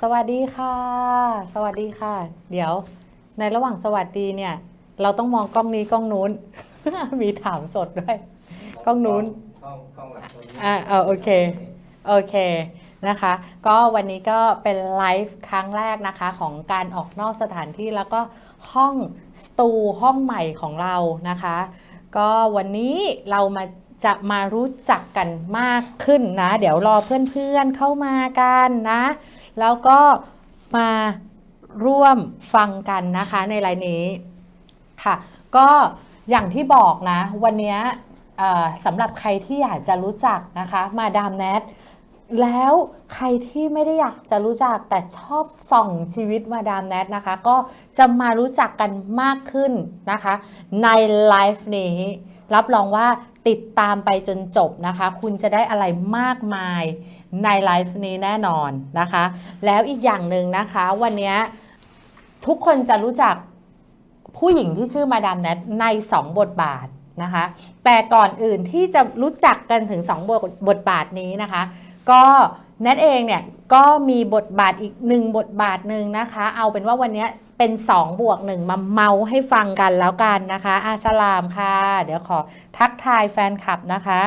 สวัสดีค่ะ สวัสดีค่ะ เดี๋ยว ในระหว่างสวัสดีเนี่ย เราต้องมองกล้องนี้กล้องนู้น มีถามสดด้วย กล้องนู้นกล้องกล้องหลังตัวนี้อ่าเอาโอเค โอเคนะคะ ก็วันนี้ก็เป็นไลฟ์ครั้งแรกนะคะของการออกนอกสถานที่แล้วก็ห้องสตูห้องใหม่ของเรานะคะ ก็วันนี้เรามาจะมารู้จักกันมากขึ้นนะ เดี๋ยวรอเพื่อนๆเข้ามากันนะ แล้วก็มาร่วมฟังกันนะคะในไลน์นี้ค่ะ ก็อย่างที่บอกนะ วันนี้สำหรับใครที่อยากจะรู้จักนะคะ มาดามแนทแล้วใครที่ไม่ได้อยากจะรู้จักแต่ชอบส่องชีวิตมาดามแนทนะคะ ก็จะมารู้จักกันมากขึ้นนะคะ ในไลฟ์นี้ รับรองว่าติดตามไปจนจบนะคะ คุณจะได้อะไรมากมาย ในไลฟ์นี้แน่นอนนะคะ แล้วอีกอย่างหนึ่งนะคะ วันนี้ทุกคนจะรู้จักผู้หญิงที่ชื่อมาดามแนทใน 2 บทบาทนะคะ แต่ก่อนอื่นที่จะรู้จักกันถึง 2 บทบทบาทนี้นะคะ ก็แนทเองเนี่ยก็มีบทบาทอีกหนึ่งบทบาทหนึ่งนะคะ เอาเป็นว่าวันนี้เป็น 2 บวกหนึ่งมาเมาให้ฟังกันแล้วกันนะคะ อาสลามค่ะ เดี๋ยวขอทักทายแฟนคลับนะคะ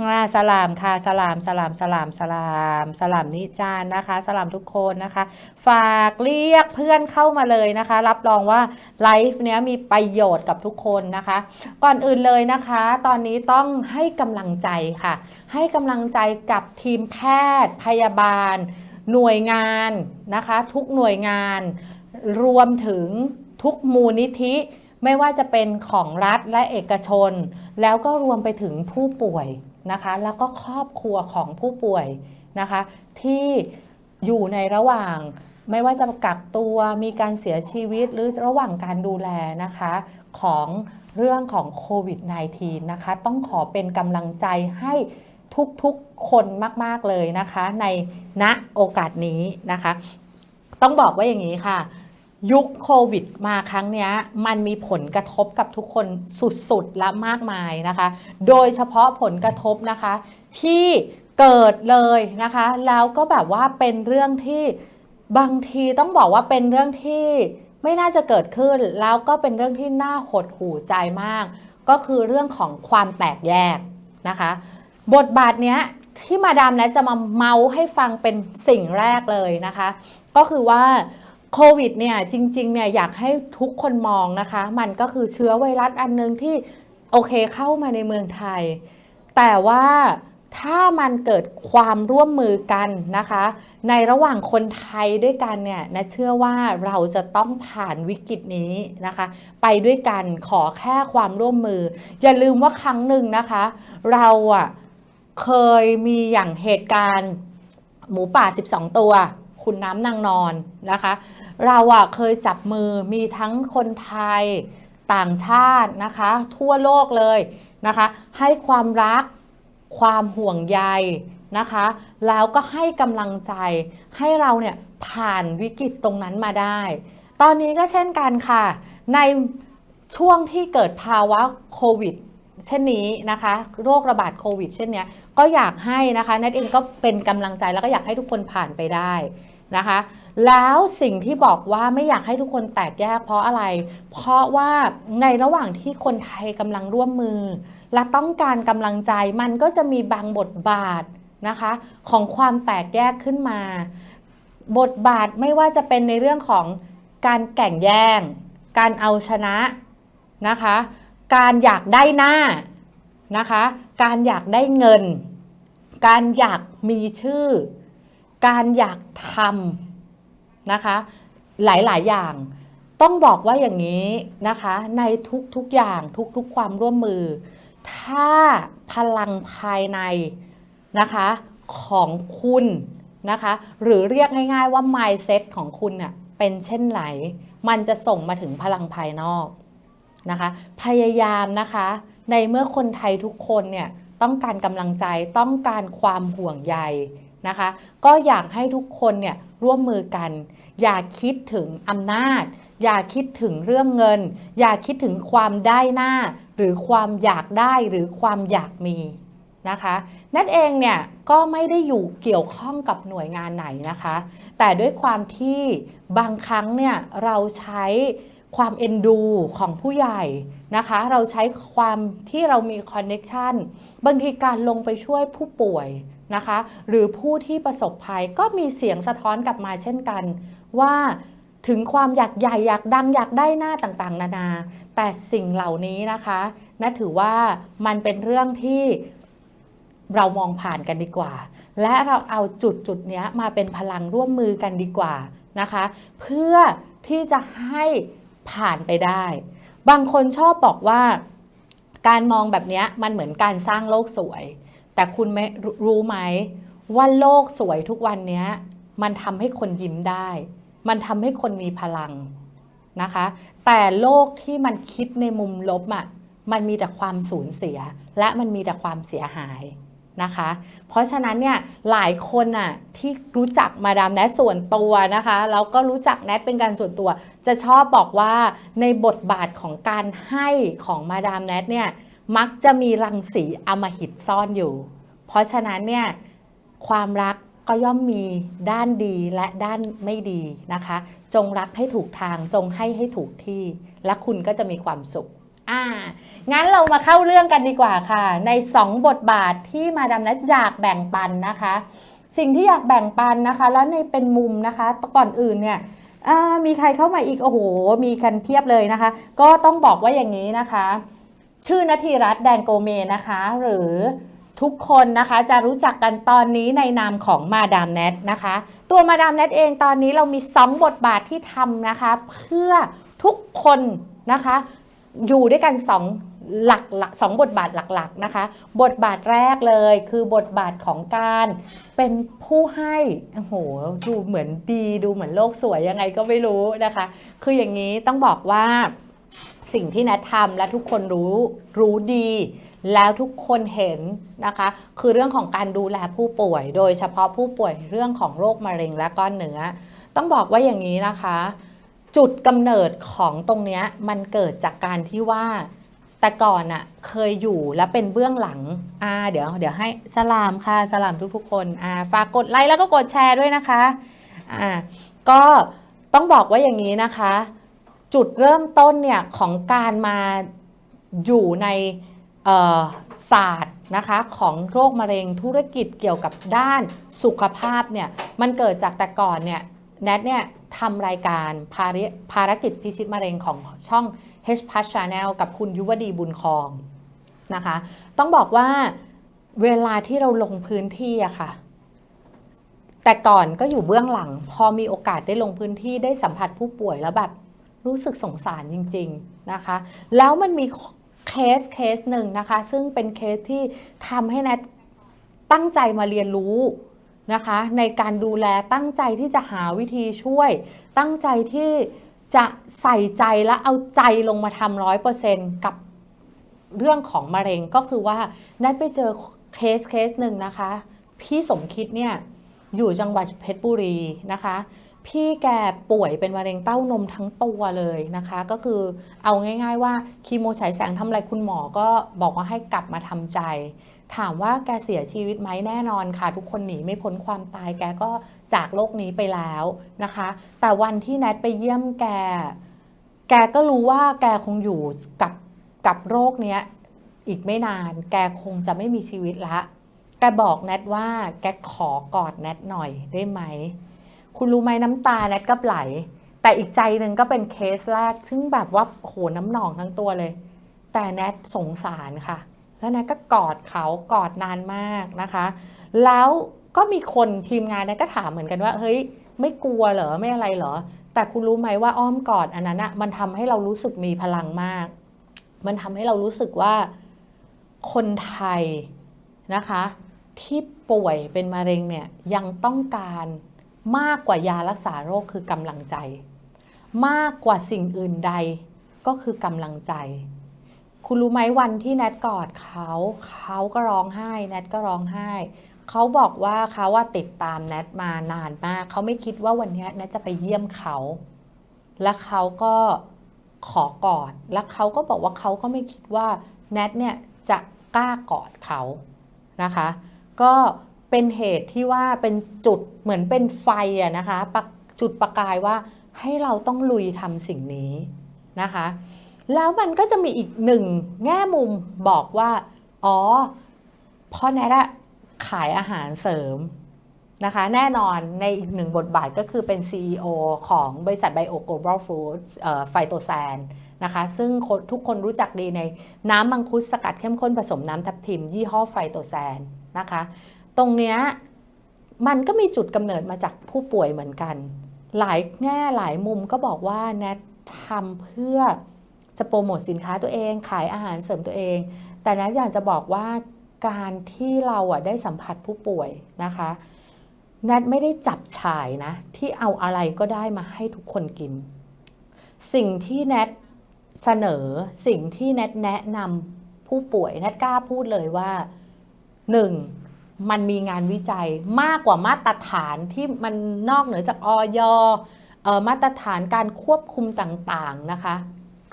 อาสลามค่ะสลามสลามสลามสลามสลามนิจานนะคะสลามทุกคนนะคะ ฝากเรียกเพื่อนเข้ามาเลยนะคะ รับรองว่าไลฟ์เนี้ยมีประโยชน์กับทุกคนนะคะ ก่อนอื่นเลยนะคะ ตอนนี้ต้องให้กำลังใจค่ะ ให้กำลังใจกับทีมแพทย์พยาบาล หน่วยงานนะคะ ทุกหน่วยงาน รวมถึงทุกมูลนิธิไม่ว่าจะเป็นของรัฐและเอกชน แล้วก็รวมไปถึงผู้ป่วย นะคะ แล้วก็ครอบครัวของผู้ป่วยนะคะ ที่อยู่ในระหว่างไม่ว่าจะกักตัวมีการเสียชีวิตหรือระหว่างการดูแลนะคะของเรื่องของโควิด -19 นะคะ ต้องขอเป็นกำลังใจให้ทุกๆคนมาก ๆ เลยนะคะ ในณโอกาสนี้นะคะ ต้องบอกว่าอย่างนี้ค่ะ ยุคโควิดมาครั้งนี้มันมีผลกระทบกับทุกคนสุดๆ และมากมายนะคะ โดยเฉพาะผลกระทบนะคะ ที่เกิดเลยนะคะ แล้วก็แบบว่าเป็นเรื่องที่บางทีต้องบอกว่าเป็นเรื่องที่ไม่น่าจะเกิดขึ้น แล้วก็เป็นเรื่องที่น่าหดหู่ใจมาก ก็คือเรื่องของความแตกแยกนะคะ บทบาทเนี้ยที่มาดามแนทจะมาเมาให้ฟังเป็นสิ่งแรกเลยนะคะ ก็คือว่า โควิดเนี่ยจริงๆเนี่ยอยากให้ทุกคนมองนะคะ มันก็คือเชื้อไวรัสอันนึงที่โอเคเข้ามาในเมืองไทย แต่ว่าถ้ามันเกิดความร่วมมือกันนะคะ ในระหว่างคนไทยด้วยกันเนี่ยนะเชื่อว่าเราจะต้องผ่านวิกฤตนี้นะคะ ไปด้วยกันขอแค่ความร่วมมือ อย่าลืมว่าครั้งหนึ่งนะคะ เราอะเคยมีอย่างเหตุการณ์หมูป่า 12 ตัว คุณน้ำนางนอนนะคะ เราอะเคยจับมือมีทั้งคนไทยต่างชาตินะคะ ทั่วโลกเลยนะคะ ให้ความรักความห่วงใยนะคะ แล้วก็ให้กำลังใจให้เราเนี่ยผ่านวิกฤตตรงนั้นมาได้ ตอนนี้ก็เช่นกันค่ะ ในช่วงที่เกิดภาวะโควิดเช่นนี้นะคะโรคระบาดโควิด เช่นเนี้ยก็อยากให้นะคะนัทเองก็เป็นกำลังใจแล้วก็อยากให้ทุกคนผ่านไปได้ นะคะ แล้วสิ่งที่บอกว่าไม่อยากให้ทุกคนแตกแยกเพราะอะไร เพราะว่าในระหว่างที่คนไทยกำลังร่วมมือ และต้องการกำลังใจมันก็จะมีบางบทบาทนะคะ ของความแตกแยกขึ้นมา บทบาทไม่ว่าจะเป็นในเรื่องของการแข่งแย่ง การเอาชนะนะคะ การอยากได้หน้านะคะ การอยากได้เงิน การอยากมีชื่อ การอยากทำนะคะ หลายๆ อย่างต้องบอกว่าอย่างนี้นะคะ ในทุกๆอย่างทุกๆความร่วมมือ ถ้าพลังภายในนะคะของคุณนะคะ หรือเรียกง่ายๆว่า mindset ของคุณเน่ยเป็นเช่นไรมันจะส่งมาถึงพลังภายนอกนะคะ พยายามนะคะ ในเมื่อคนไทยทุกคนเนี่ยต้องการกำลังใจต้องการความห่วงใย นะคะ ก็อยากให้ทุกคนเนี่ยร่วมมือกัน อย่าคิดถึงอำนาจ อย่าคิดถึงเรื่องเงิน อย่าคิดถึงความได้หน้า หรือความอยากได้หรือความอยากมีนะคะนัดเองเนี่ยก็ไม่ได้อยู่เกี่ยวข้องกับหน่วยงานไหนนะคะ แต่ด้วยความที่บางครั้งเนี่ยเราใช้ความเอ็นดูของผู้ใหญ่นะคะ เราใช้ความที่เรามีคอนเน็ชันบางทีการลงไปช่วยผู้ป่วย นะคะ หรือผู้ที่ประสบภัยก็มีเสียงสะท้อนกลับมาเช่นกัน ว่าถึงความอยากใหญ่อยากดังอยากได้หน้าต่างๆ นานา แต่สิ่งเหล่านี้นะคะนัถือว่ามันเป็นเรื่องที่เรามองผ่านกันดีกว่า และเราเอาจุดจุดนี้มาเป็นพลังร่วมมือกันดีกว่านะคะ เพื่อที่จะให้ผ่านไปได้ บางคนชอบบอกว่า การมองแบบนี้มันเหมือนการสร้างโลกสวย แต่คุณไม่รู้ไหมว่าโลกสวยทุกวันนี้มันทำให้คนยิ้มได้ มันทำให้คนมีพลังนะคะ แต่โลกที่มันคิดในมุมลบอะ่ะมันมีแต่ความสูญเสีย และมันมีแต่ความเสียหายนะคะ เพราะฉะนั้นเนี่ยหลายคนน่ะที่รู้จักมาดามแนทส่วนตัวนะคะแล้วก็รู้จักแนทเป็นการส่วนตัว จะชอบบอกว่าในบทบาทของการให้ของมาดามแนทเนี่ย มักจะมีรังสีอมหิตซ่อนอยู่ เพราะฉะนั้นเนี่ยความรักก็ย่อมมีด้านดีและด้านไม่ดีนะคะ จงรักให้ถูกทางจงให้ให้ถูกที่ และคุณก็จะมีความสุขอ่างั้นเรามาเข้าเรื่องกันดีกว่าค่ะ ใน 2 บทบาทที่มาดามนัดอยากแบ่งปันนะคะ สิ่งที่อยากแบ่งปันนะคะ แล้วในเป็นมุมนะคะก่อนอื่นเนี่ยมีใครเข้ามาอีกโอ้โห มีกันเพียบเลยนะคะ ก็ต้องบอกว่าอย่างนี้นะคะ ชื่อนาทีรัตน์แดงโกเมนะคะ หรือทุกคนนะคะจะรู้จักกันตอนนี้ในนามของมาดามแนทนะคะ ตัวมาดามแนทเองตอนนี้เรามี 2 บทบาทที่ทำนะคะ เพื่อทุกคนนะคะ อยู่ด้วยกันสองหลักหลักสองบทบาทหลักๆนะคะ บทบาทแรกเลยคือบทบาทของการเป็นผู้ให้โอ้โหดูเหมือนดีดูเหมือนโลกสวยยังไงก็ไม่รู้นะคะ คืออย่างนี้ต้องบอกว่า สิ่งที่นัททำและทุกคนรู้รู้ดี แล้วทุกคนเห็นนะคะ คือเรื่องของการดูแลผู้ป่วย โดยเฉพาะผู้ป่วยเรื่องของโรคมะเร็งและก้อนเนื้อ ต้องบอกว่าอย่างนี้นะคะ จุดกำเนิดของตรงนี้มันเกิดจากการที่ว่าแต่ก่อนอะเคยอยู่แล้วเป็นเบื้องหลังอ่าเดี๋ยวเดี๋ยวให้สลามค่ะสลามทุกๆคนอ่าฝากกดไลค์แล้วก็กดแชร์ด้วยนะคะอ่าก็ต้องบอกว่าอย่างนี้นะคะ จุดเริ่มต้นเนี่ยของการมาอยู่ในศาสตร์นะคะของโรคมะเร็งธุรกิจเกี่ยวกับด้านสุขภาพเนี่ยมันเกิดจากแต่ก่อนเนี่ยแนทเนี่ยทำรายการภารภารกิจพิชิตมะเร็งของช่อง H p a s Channel กับคุณยุวดีบุญคองนะคะ ต้องบอกว่าเวลาที่เราลงพื้นที่อะค่ะ แต่ก่อนก็อยู่เบื้องหลัง พอมีโอกาสได้ลงพื้นที่ได้สัมผัสผู้ป่วยแล้วแบบ รู้สึกสงสารจริง ๆนะคะ แล้วมันมีเคสเคสหนึ่งนะคะ ซึ่งเป็นเคสที่ทำให้แนทตั้งใจมาเรียนรู้นะคะ ในการดูแลตั้งใจที่จะหาวิธีช่วย ตั้งใจที่จะใส่ใจและเอาใจลงมาทำร้อยเปอร์เซนต์กับเรื่องของมะเร็งก็คือว่าได้ไปเจอเคสเคสหนึ่งนะคะ พี่สมคิดเนี่ยอยู่จังหวัดเพชรบุรีนะคะ พี่แกป่วยเป็นมะเร็งเต้านมทั้งตัวเลยนะคะ ก็คือเอาง่าย ๆ ว่าคีโมฉายแสงทำอะไรคุณหมอก็บอกว่าให้กลับมาทำใจ ถามว่าแกเสียชีวิตไหมแน่นอนค่ะ ทุกคนหนีไม่พ้นความตายแกก็จากโลกนี้ไปแล้วนะคะ แต่วันที่แนทไปเยี่ยมแก แกก็รู้ว่าแกคงอยู่กับกับโรคเนี้ยอีกไม่นาน แกคงจะไม่มีชีวิตละแกบอกแนทว่าแกขอกอดแนทหน่อยได้ไหม คุณรู้ไหมน้ำตาแนทก็ไหล แต่อีกใจหนึ่งก็เป็นเคสแรก ซึ่งแบบว่าโหน้ำหนองทั้งตัวเลย แต่แนทสงสารค่ะ แล้วนายก็กอดเขากอดนานมากนะคะ แล้วก็มีคนทีมงานนายก็ถามเหมือนกันว่า เฮ้ย ไม่กลัวเหรอไม่อะไรเหรอ แต่คุณรู้ไหมว่าอ้อมกอดอันนั้นอะมันทำให้เรารู้สึกมีพลังมาก มันทำให้เรารู้สึกว่าคนไทยนะคะ ที่ป่วยเป็นมะเร็งเนี่ยยังต้องการ มากกว่ายารักษาโรคคือกำลังใจ มากกว่าสิ่งอื่นใดก็คือกำลังใจ คุณรู้ไหมวันที่แนทกอดเขาเขาก็ร้องไห้แนทก็ร้องไห้ เขาบอกว่าเขาว่าติดตามแนทมานานมากเขาไม่คิดว่าวันนี้แนทจะไปเยี่ยมเขา และเขาก็ขอกอด และเขาก็บอกว่าเขาก็ไม่คิดว่าแนทเนี่ยจะกล้ากอดเขานะคะ ก็ เป็นเหตุที่ว่าเป็นจุดเหมือนเป็นไฟอะนะคะจุดประกายว่าให้เราต้องลุยทำสิ่งนี้นะคะ แล้วมันก็จะมีอีกหนึ่งแง่มุมบอกว่า อ๋อพ่อแนทอะขายอาหารเสริมนะคะแน่นอนในอีกหนึ่งบทบาทก็คือเป็น CEO ของบริษัท Bio Global Foods ไฟโตแซนนะคะซึ่งทุกคนรู้จักดีในน้ำมังคุดสกัดเข้มข้นผสมน้ำทับทิม ยี่ห้อไฟโตแซนนะคะ ตรงเนี้ยมันก็มีจุดกำเนิดมาจากผู้ป่วยเหมือนกัน หลายแง่หลายมุมก็บอกว่าแนททำเพื่อจะโปรโมทสินค้าตัวเอง ขายอาหารเสริมตัวเอง แต่แนทอยากจะบอกว่าการที่เราอะได้สัมผัสผู้ป่วยนะคะแนทไม่ได้จับฉ่ายนะ ที่เอาอะไรก็ได้มาให้ทุกคนกิน สิ่งที่แนทเสนอสิ่งที่แนทแนะนำผู้ป่วยแนทกล้าพูดเลยว่าหนึ่ง มันมีงานวิจัยมากกว่ามาตรฐานที่มันนอกเหนือจากออยมาตรฐานการควบคุมต่างๆนะคะ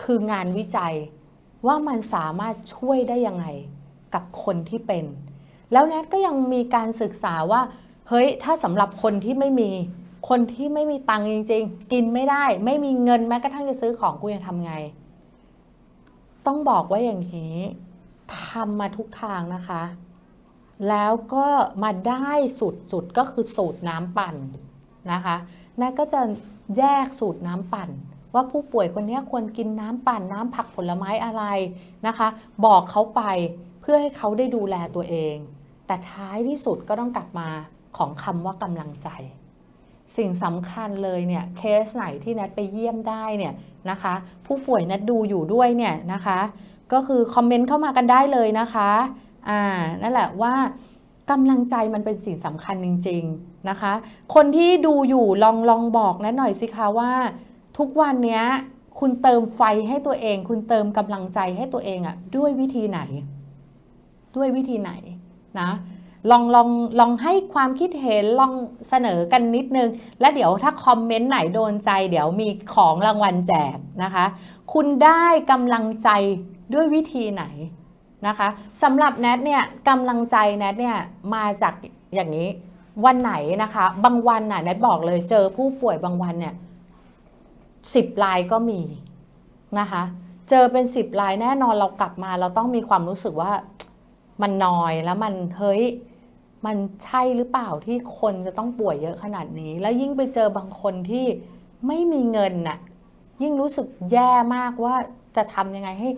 คืองานวิจัยว่ามันสามารถช่วยได้ยังไงกับคนที่เป็น แล้วแนทก็ยังมีการศึกษาว่า เฮ้ย ถ้าสำหรับคนที่ไม่มี คนที่ไม่มีตังค์จริง ๆ กินไม่ได้ ไม่มีเงินแม้กระทั่งจะซื้อของกูจะทำไง ต้องบอกว่าอย่างนี้ทำมาทุกทางนะคะ แล้วก็มาได้สูตรสุดก็คือสูตรน้ำปั่นนะคะนั่นก็จะแยกสูตรน้ำปั่น ว่าผู้ป่วยคนนี้ควรกินน้ำปั่นน้ำผักผลไม้อะไรนะคะ บอกเขาไปเพื่อให้เขาได้ดูแลตัวเอง แต่ท้ายที่สุดก็ต้องกลับมาของคำว่ากำลังใจ สิ่งสำคัญเลยเนี่ยเคสไหนที่นัดไปเยี่ยมได้เนี่ยนะคะ ผู้ป่วยนัดดูอยู่ด้วยเนี่ยนะคะ ก็คือคอมเมนต์เข้ามากันได้เลยนะคะ อ่านั่นแหละว่ากำลังใจมันเป็นสิ่งสำคัญจริง ๆนะคะ คนที่ดูอยู่ลองลองบอกนะหน่อยสิคะว่า ทุกวันนี้คุณเติมไฟให้ตัวเอง คุณเติมกำลังใจให้ตัวเองอะด้วยวิธีไหน ด้วยวิธีไหนนะลองลองลองให้ความคิดเห็นลองเสนอกันนิดนึง และเดี๋ยวถ้าคอมเมนต์ไหนโดนใจ เดี๋ยวมีของรางวัลแจกนะคะ คุณได้กำลังใจด้วยวิธีไหน นะคะสำหรับแนทเนี่ยกำลังใจแนทเนี่ยมาจากอย่างนี้วันไหนนะคะ บางวันน่ะแนทบอกเลยเจอผู้ป่วยบางวันเนี่ยสิบลายก็มีนะคะ เจอเป็นสิบลายแน่นอนเรากลับมา เราต้องมีความรู้สึกว่ามันนอยแล้วมันเฮ้ยมันใช่หรือเปล่าที่คนจะต้องป่วยเยอะขนาดนี้ แล้วยิ่งไปเจอบางคนที่ไม่มีเงินน่ะยิ่งรู้สึกแย่มากว่าจะทำยังไงให้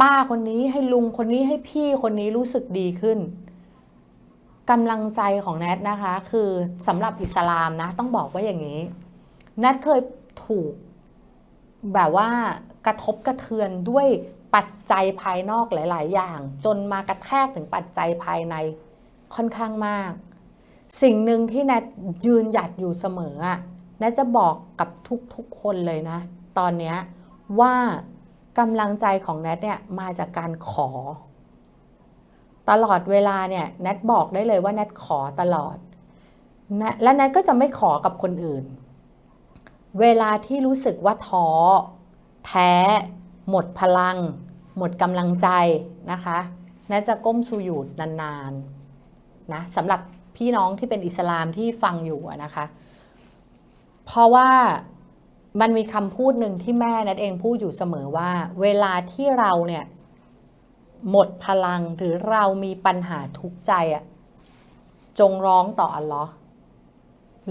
ป้าคนนี้ให้ลุงคนนี้ให้พี่คนนี้รู้สึกดีขึ้นกำลังใจของแนทนะคะ คือสำหรับอิสลามนะ ต้องบอกว่าอย่างนี้แนทเคยถูกแบบว่ากระทบกระเทือนด้วยปัจจัยภายนอกหลาย ๆ อย่าง จนมากระแทกถึงปัจจัยภายในค่อนข้างมาก สิ่งหนึ่งที่แนทยืนหยัดอยู่เสมออะแนทจะบอกกับทุก ๆ คนเลยนะ ตอนนี้ว่า กำลังใจของแนทเนี่ยมาจากการขอ ตลอดเวลาเนี่ยแนทบอกได้เลยว่าแนทขอตลอดนะและแนทก็จะไม่ขอกับคนอื่น เวลาที่รู้สึกว่าท้อ แท้ หมดพลัง หมดกำลังใจนะคะแนทจะก้มสูญดนานๆนะสำหรับพี่น้องที่เป็นอิสลามที่ฟังอยู่นะคะ เพราะว่า มันมีคำพูดหนึ่งที่แม่นัดเองพูดอยู่เสมอว่า เวลาที่เราเนี่ย หมดพลังหรือเรามีปัญหาทุกข์ใจอะจงร้องต่ออัลลอฮ์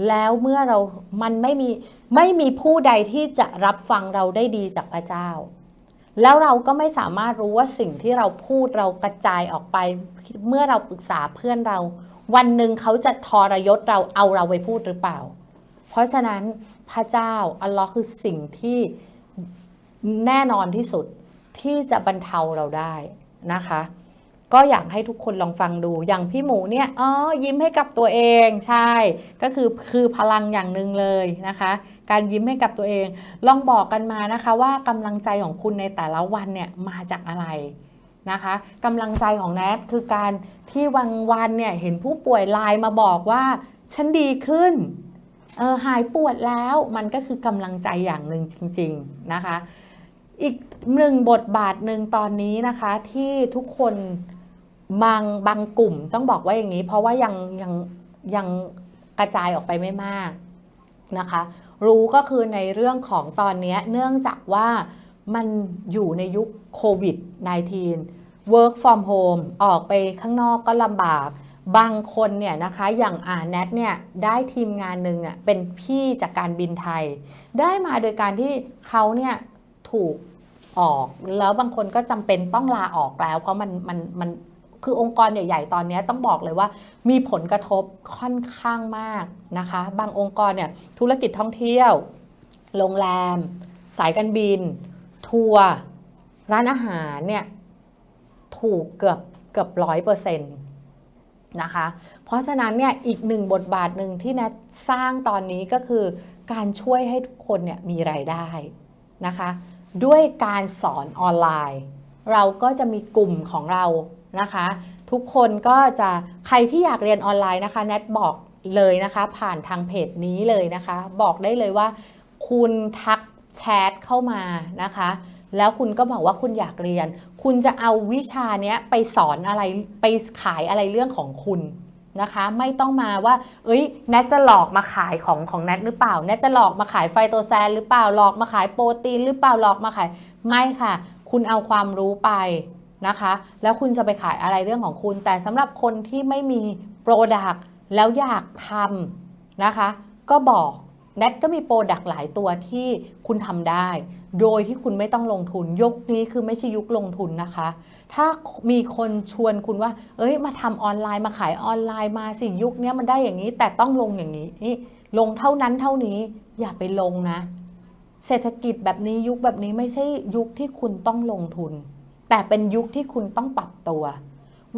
แล้วเมื่อเรา มันไม่มี ไม่มีผู้ใดที่จะรับฟังเราได้ดีจากพระเจ้า แล้วเราก็ไม่สามารถรู้ว่าสิ่งที่เราพูดเรากระจายออกไป เมื่อเราปรึกษาเพื่อนเรา วันหนึ่งเขาจะทรยศเราเอาเราไปพูดหรือเปล่า เพราะฉะนั้น พระเจ้า อัลลอฮ์คือสิ่งที่แน่นอนที่สุดที่จะบรรเทาเราได้นะคะ ก็อยากให้ทุกคนลองฟังดูอย่างพี่หมูเนี่ยอ๋อยิ้มให้กับตัวเองใช่ ก็คือคือพลังอย่างหนึ่งเลยนะคะ การยิ้มให้กับตัวเอง ลองบอกกันมานะคะ ว่ากำลังใจของคุณในแต่ละวันเนี่ยมาจากอะไรนะคะกำลังใจของแนทคือการที่วันวันเนี่ยเห็นผู้ป่วยไลน์มาบอกว่า ฉันดีขึ้น หายปวดแล้วมันก็คือกำลังใจอย่างหนึ่งจริง ๆนะคะ อีกหนึ่งบทบาทหนึ่งตอนนี้นะคะที่ทุกคนบางบางกลุ่มต้องบอกว่าอย่างนี้ เพราะว่ายังยังยังกระจายออกไปไม่มากนะคะ รู้ก็คือในเรื่องของตอนนี้เนื่องจากว่ามันอยู่ในยุคโควิด -19 work from home ออกไปข้างนอกก็ลำบาก บางคนเนี่ยนะคะอย่างอ่าแนทเนี่ยได้ทีมงานหนึ่งเนี่ยเป็นพี่จากการบินไทย ได้มาโดยการที่เขาเนี่ยถูกออก แล้วบางคนก็จำเป็นต้องลาออกแล้ว เพราะมันมันมันคือองค์กรใหญ่ๆ ตอนนี้ต้องบอกเลยว่า มีผลกระทบค่อนข้างมากนะคะ บางองค์กรเนี่ยธุรกิจท่องเที่ยว โรงแรม สายการบิน ทัวร์ร้านอาหารเนี่ยถูกเกือบเกือบร้อยเปอร์เซ็นต์ นะคะ เพราะฉะนั้นเนี่ยอีกหนึ่งบทบาทหนึ่งที่แนทสร้างตอนนี้ก็คือ การช่วยให้ทุกคนเนี่ยมีรายได้นะคะ ด้วยการสอนออนไลน์ เราก็จะมีกลุ่มของเรานะคะ ทุกคนก็จะใครที่อยากเรียนออนไลน์นะคะแนทบอกเลยนะคะผ่านทางเพจนี้เลยนะคะ บอกได้เลยว่า คุณทักแชทเข้ามานะคะ แล้วคุณก็บอกว่าคุณอยากเรียน คุณจะเอาวิชาเนี้ยไปสอนอะไรไปขายอะไรเรื่องของคุณนะคะ ไม่ต้องมาว่า เอ้ยแนทจะหลอกมาขายของของแนทหรือเปล่าแนทจะหลอกมาขายไฟโตแซนหรือเปล่าหลอกมาขายโปรตีนหรือเปล่าหลอกมาขายไม่ค่ะ คุณเอาความรู้ไปนะคะ แล้วคุณจะไปขายอะไรเรื่องของคุณ แต่สำหรับคนที่ไม่มีโปรดักต์แล้วอยากทำนะคะ ก็บอก แนทก็มีโปรดักต์หลายตัวที่คุณทำได้ โดยที่คุณไม่ต้องลงทุนยุคนี้คือไม่ใช่ยุคลงทุนนะคะ ถ้ามีคนชวนคุณว่า เอ้ย มาทำออนไลน์มาขายออนไลน์มาสิยุคนี้มันได้อย่างนี้แต่ต้องลงอย่างนี้นี่ลงเท่านั้นเท่านี้อย่าไปลงนะ เศรษฐกิจแบบนี้ยุคแบบนี้ไม่ใช่ยุคที่คุณต้องลงทุน แต่เป็นยุคที่คุณต้องปรับตัว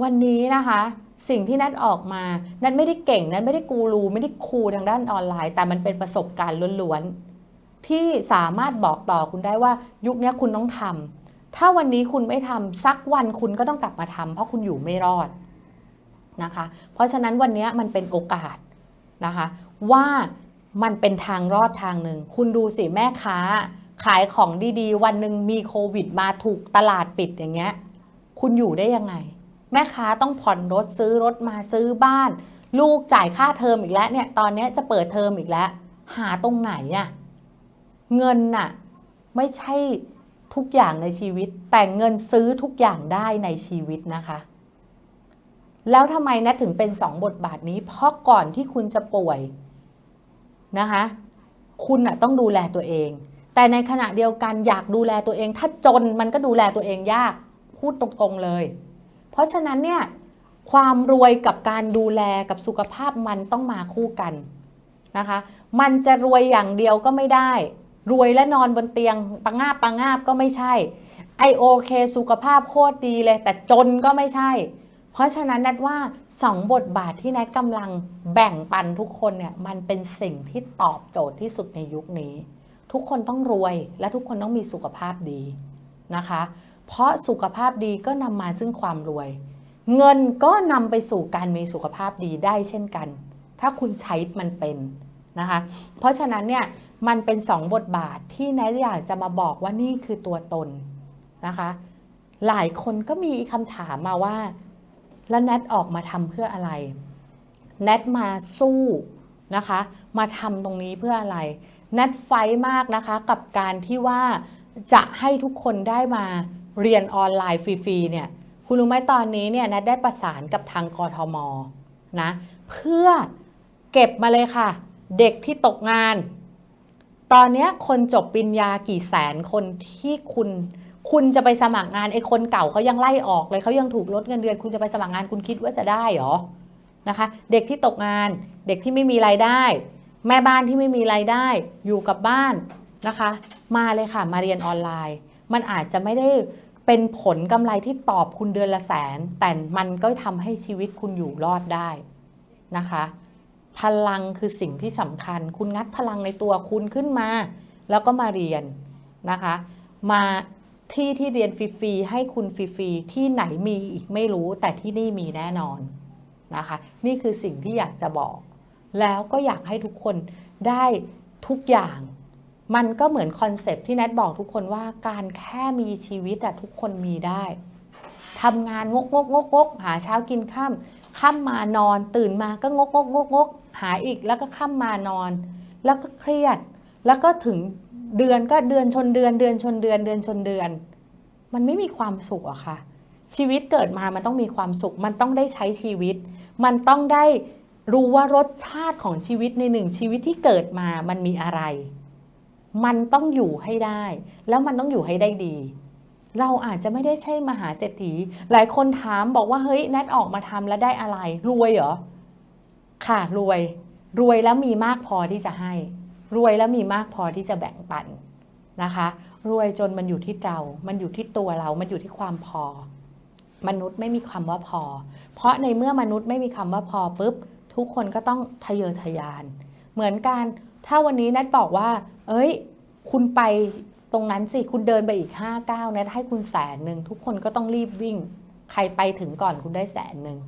วันนี้นะคะ สิ่งที่นัดออกมา นัดไม่ได้เก่ง นัดไม่ได้กูรู ไม่ได้ครูทางด้านออนไลน์ แต่มันเป็นประสบการณ์ล้วนๆ ที่สามารถบอกต่อคุณได้ว่ายุคนี้คุณต้องทำถ้าวันนี้คุณไม่ทำสักวันคุณก็ต้องกลับมาทำเพราะคุณอยู่ไม่รอดนะคะ เพราะฉะนั้นวันนี้มันเป็นโอกาสนะคะ ว่ามันเป็นทางรอดทางหนึ่ง คุณดูสิแม่ค้า ขายของดีๆ วันหนึ่งมีโควิดมาถูกตลาดปิดอย่างเงี้ย คุณอยู่ได้ยังไง แม่ค้าต้องผ่อนรถซื้อรถมาซื้อบ้าน ลูกจ่ายค่าเทอมอีกแล้วเนี่ยตอนนี้จะเปิดเทอมอีกแล้ว หาตรงไหนอะเงินน่ะไม่ใช่ทุกอย่างในชีวิต แต่เงินซื้อทุกอย่างได้ในชีวิตนะคะ แล้วทำไมนะถึงเป็นสองบทบาทนี้ เพราะก่อนที่คุณจะป่วยนะคะคุณน่ะต้องดูแลตัวเอง แต่ในขณะเดียวกันอยากดูแลตัวเอง ถ้าจนมันก็ดูแลตัวเองยากพูดตรงๆเลย ราะฉะนั้นเนี่ยความรวยกับการดูแลกับสุขภาพมันต้องมาคู่กันนะคะ มันจะรวยอย่างเดียวก็ไม่ได้ รวยและนอนบนเตียงปังงาบปังงาบก็ไม่ใช่ไอโอเคสุขภาพโคตรดีเลย แต่จนก็ไม่ใช่ เพราะฉะนั้นนัดว่าสองบทบาทที่นัดกำลังแบ่งปันทุกคนเนี่ยมันเป็นสิ่งที่ตอบโจทย์ที่สุดในยุคนี้ ทุกคนต้องรวยและทุกคนต้องมีสุขภาพดีนะคะ เพราะสุขภาพดีก็นำมาซึ่งความรวย เงินก็นำไปสู่การมีสุขภาพดีได้เช่นกัน ถ้าคุณใช้มันเป็นนะคะ เพราะฉะนั้นเนี่ยมันเป็นสองบทบาทที่แนทอยากจะมาบอกว่านี่คือตัวตนนะคะ หลายคนก็มีคำถามมาว่า แล้วแนทออกมาทำเพื่ออะไรแนทมาสู้นะคะ มาทำตรงนี้เพื่ออะไรแนทไฟมากนะคะกับการที่ว่าจะให้ทุกคนได้มา เรียนออนไลน์ฟรีๆเนี่ยคุณรู้ไหมตอนนี้เนี่ยนทได้ประสานกับทางกทมนะเพื่อเก็บมาเลยค่ะ เด็กที่ตกงาน ตอนนี้คนจบปริญญากี่แสนคนที่คุณ คุณจะไปสมัครงานไอ้คนเก่าเขายังไล่ออกเลยเขายังถูกลดเงินเดือน คุณจะไปสมัครงานคุณคิดว่าจะได้หรอนะคะ เด็กที่ตกงานเด็กที่ไม่มีรายได้ แม่บ้านที่ไม่มีรายได้อยู่กับบ้านนะคะ มาเลยค่ะมาเรียนออนไลน์ มันอาจจะไม่ได้เป็นผลกำไรที่ตอบคุณเดือนละแสน แต่มันก็ทำให้ชีวิตคุณอยู่รอดได้นะคะ พลังคือสิ่งที่สำคัญ คุณงัดพลังในตัวคุณขึ้นมา แล้วก็มาเรียนนะคะ มาที่ที่เรียนฟรีๆให้คุณฟรีๆที่ไหนมีอีกไม่รู้ แต่ที่นี่มีแน่นอนนะคะ นี่คือสิ่งที่อยากจะบอก แล้วก็อยากให้ทุกคนได้ทุกอย่าง มันก็เหมือนคอนเซปที่แนทบอกทุกคนว่าการแค่มีชีวิตอะทุกคนมีได้ทำงานงกงกงกงกหาเช้ากินข้ามค่ำมมานอนตื่นมาก็งกงกงกงกหาอีกแล้วก็ค่ำมานอน แล้วก็เครียด แล้วก็ถึงเดือนก็เดือนชนเดือนเดือนชนเดือนเดือนชนเดือน มันไม่มีความสุขอะค่ะ ชีวิตเกิดมามันต้องมีความสุข มันต้องได้ใช้ชีวิต มันต้องได้รู้ว่ารสชาติของชีวิตในหนึ่งชีวิตที่เกิดมามันมีอะไร มันต้องอยู่ให้ได้ แล้วมันต้องอยู่ให้ได้ดี เราอาจจะไม่ได้ใช่มหาเศรษฐี หลายคนถามบอกว่าเฮ้ยแนทออกมาทำแล้วได้อะไร รวยเหรอ ค่ะรวย รวยแล้วมีมากพอที่จะให้ รวยแล้วมีมากพอที่จะแบ่งปันนะคะ รวยจนมันอยู่ที่เรา มันอยู่ที่ตัวเรา มันอยู่ที่ความพอ มนุษย์ไม่มีคำว่าพอ เพราะในเมื่อมนุษย์ไม่มีคำว่าพอปุ๊บทุกคนก็ต้องทะเยอทะยาน เหมือนกัน ถ้าวันนี้นัทบอกว่า เอ้ย คุณไปตรงนั้นสิ คุณเดินไปอีก5้าก้าวนัทให้คุณแสนหนึ่งทุกคนก็ต้องรีบวิ่ง ใครไปถึงก่อนคุณได้แสนหนึ่ง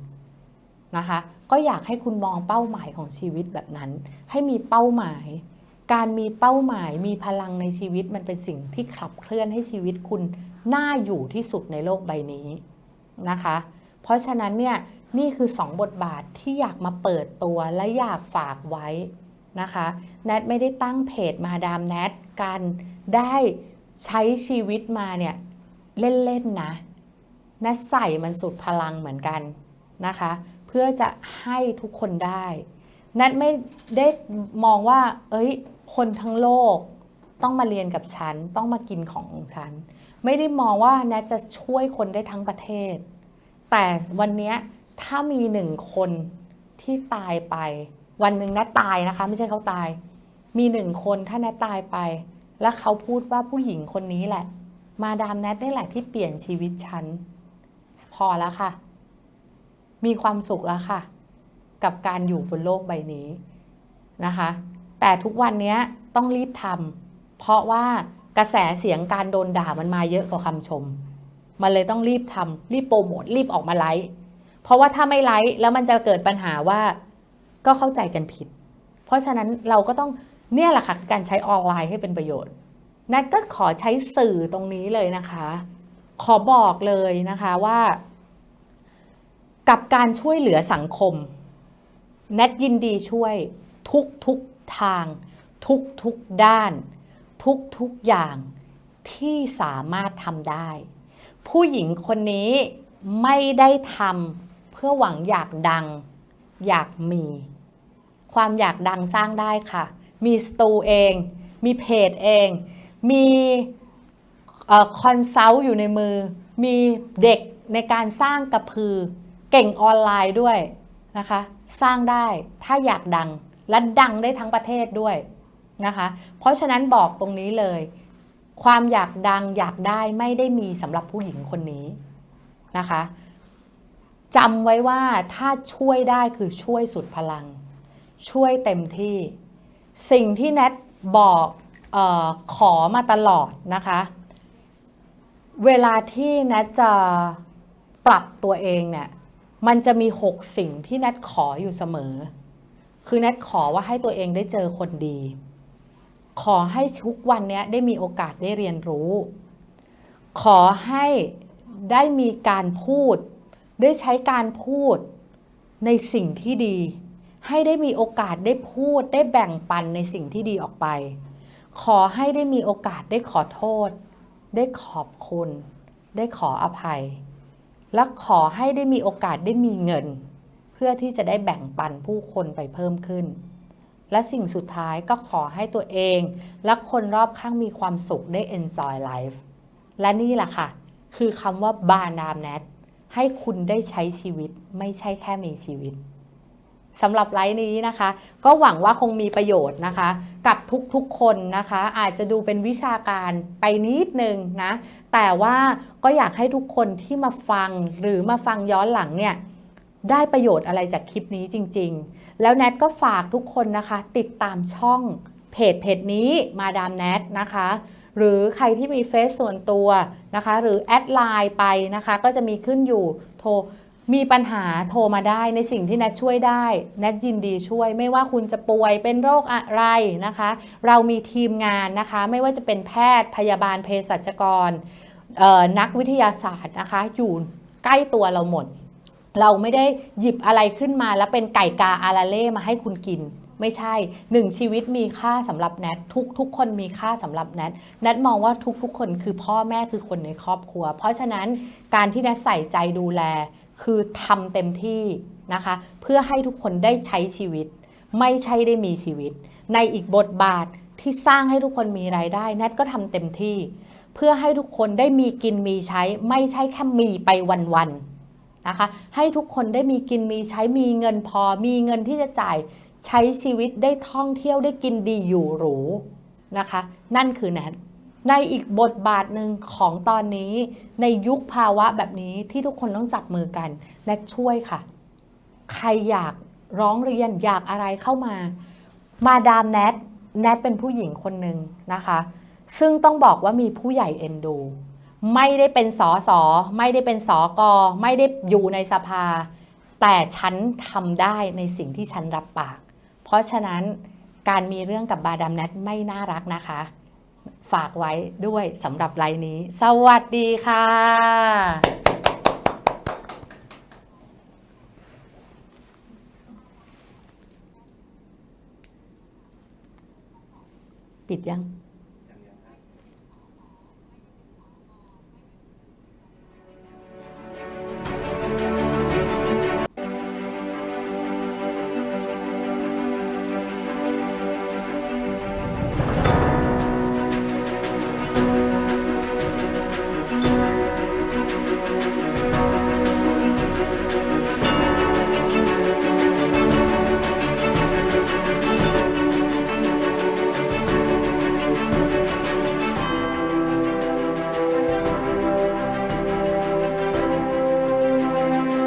นะคะ ก็อยากให้คุณมองเป้าหมายของชีวิตแบบนั้น ให้มีเป้าหมาย การมีเป้าหมายมีพลังในชีวิตมันเป็นสิ่งที่ขับเคลื่อนให้ชีวิตคุณน่าอยู่ที่สุดในโลกใบนี้นะคะ เพราะฉะนั้นเนี่ยนี่คือ 2 บทบาทที่อยากมาเปิดตัวและอยากฝากไว้ นะคะแนทไม่ได้ตั้งเพจมาดามแนทกันได้ใช้ชีวิตมาเนี่ยเล่นๆนะแนทใส่มันสุดพลังเหมือนกันนะคะ เพื่อจะให้ทุกคนได้แนทไม่ได้มองว่า เอ้ย คนทั้งโลกต้องมาเรียนกับฉัน ต้องมากินของฉัน ไม่ได้มองว่าแนทจะช่วยคนได้ทั้งประเทศ แต่วันนี้ถ้ามีหนึ่งคนที่ตายไป วันหนึ่งแนทตายนะคะ ไม่ใช่เขาตาย มีหนึ่งคนถ้าแนทตายไป แล้วเขาพูดว่าผู้หญิงคนนี้แหละ มาดามแนทได้แหละที่เปลี่ยนชีวิตฉัน พอแล้วค่ะ มีความสุขแล้วค่ะ กับการอยู่บนโลกใบนี้นะคะ แต่ทุกวันนี้ต้องรีบทำเพราะว่ากระแสเสียงการโดนด่ามันมาเยอะกว่าคำชม มันเลยต้องรีบทำรีบโปรโมทรีบออกมาไลฟ์เพราะว่าถ้าไม่ไลฟ์แล้วมันจะเกิดปัญหาว่า ก็เข้าใจกันผิด เพราะฉะนั้นเราก็ต้องเนี่ยแหละค่ะการใช้ออนไลน์ให้เป็นประโยชน์นัทก็ขอใช้สื่อตรงนี้เลยนะคะ ขอบอกเลยนะคะว่า กับการช่วยเหลือสังคมแนทยินดีช่วยทุกทุกทาง ทุกทุกด้าน ทุกทุกอย่างที่สามารถทำได้ ผู้หญิงคนนี้ไม่ได้ทำเพื่อหวังอยากดัง อยากมี ความอยากดังสร้างได้ค่ะ มีสตูเอง มีเพจเอง มีคอนซัลท์อยู่ในมือ มีเด็กในการสร้างกระพือ เก่งออนไลน์ด้วยนะคะ สร้างได้ถ้าอยากดังและดังได้ทั้งประเทศด้วยนะคะ เพราะฉะนั้นบอกตรงนี้เลย ความอยากดังอยากได้ไม่ได้มีสำหรับผู้หญิงคนนี้นะคะจำไว้ว่าถ้าช่วยได้คือช่วยสุดพลัง ช่วยเต็มที่ สิ่งที่แนทบอกออขอมาตลอดนะคะ เวลาที่แนทจะปรับตัวเองเนี่ยมันจะมี 6 สิ่งที่แนทขออยู่เสมอ คือแนทขอว่าให้ตัวเองได้เจอคนดี ขอให้ทุกวันนี้ได้มีโอกาสได้เรียนรู้ ขอให้ได้มีการพูด ได้ใช้การพูดในสิ่งที่ดี ให้ได้มีโอกาสได้พูดได้แบ่งปันในสิ่งที่ดีออกไป ขอให้ได้มีโอกาสได้ขอโทษ ได้ขอบคุณ ได้ขออภัย และขอให้ได้มีโอกาสได้มีเงิน เพื่อที่จะได้แบ่งปันผู้คนไปเพิ่มขึ้น และสิ่งสุดท้ายก็ขอให้ตัวเอง และคนรอบข้างมีความสุขได้ enjoy life และนี่แหละค่ะ คือคำว่าบานามแนทให้คุณได้ใช้ชีวิตไม่ใช่แค่มีชีวิต สำหรับไลฟ์นี้นะคะ ก็หวังว่าคงมีประโยชน์นะคะ กับทุกๆคนนะคะ อาจจะดูเป็นวิชาการไปนิดนึงนะ แต่ว่าก็อยากให้ทุกคนที่มาฟังหรือมาฟังย้อนหลังเนี่ยได้ประโยชน์อะไรจากคลิปนี้จริง ๆ แล้วแนทก็ฝากทุกคนนะคะ ติดตามช่องเพจเพจนี้มาดามแนทนะคะ หรือใครที่มีเฟซส่วนตัวนะคะ หรือแอดไลน์ไปนะคะ ก็จะมีขึ้นอยู่โทร มีปัญหาโทรมาได้ในสิ่งที่แนทช่วยได้แนทยินดีช่วย ไม่ว่าคุณจะป่วยเป็นโรคอะไรนะคะ เรามีทีมงานนะคะ ไม่ว่าจะเป็นแพทย์พยาบาลเภสัชกรนักวิทยาศาสตร์นะคะ อยู่ใกล้ตัวเราหมด เราไม่ได้หยิบอะไรขึ้นมา แล้วเป็นไก่กาอาราเล่มาให้คุณกินไม่ใช่หนึ่งชีวิตมีค่าสำหรับแนททุกทุกคนมีค่าสำหรับแนทแนทมองว่าทุกทุกคนคือพ่อแม่คือคนในครอบครัว เพราะฉะนั้นการที่แนทใส่ใจดูแล คือทำเต็มที่นะคะ เพื่อให้ทุกคนได้ใช้ชีวิต ไม่ใช่ได้มีชีวิต ในอีกบทบาทที่สร้างให้ทุกคนมีรายได้แนทก็ทำเต็มที่ เพื่อให้ทุกคนได้มีกินมีใช้ ไม่ใช่แค่มีไปวันๆนะคะ ให้ทุกคนได้มีกินมีใช้มีเงินพอ มีเงินที่จะจ่ายใช้ชีวิตได้ท่องเที่ยวได้กินดีอยู่หรูนะคะ นั่นคือแนท ในอีกบทบาทหนึ่งของตอนนี้ในยุคภาวะแบบนี้ที่ทุกคนต้องจับมือกันแนทช่วยค่ะ ใครอยากร้องเรียนอยากอะไรเข้ามา มาดามแนทแนทเป็นผู้หญิงคนหนึ่งนะคะ ซึ่งต้องบอกว่ามีผู้ใหญ่เอ็นดู ไม่ได้เป็นสอสอไม่ได้เป็นสอกอไม่ได้อยู่ในสภา แต่ฉันทำได้ในสิ่งที่ฉันรับปาก เพราะฉะนั้นการมีเรื่องกับบาดามแนทไม่น่ารักนะคะ ฝากไว้ด้วยสำหรับไลน์นี้ สวัสดีค่ะปิดยัง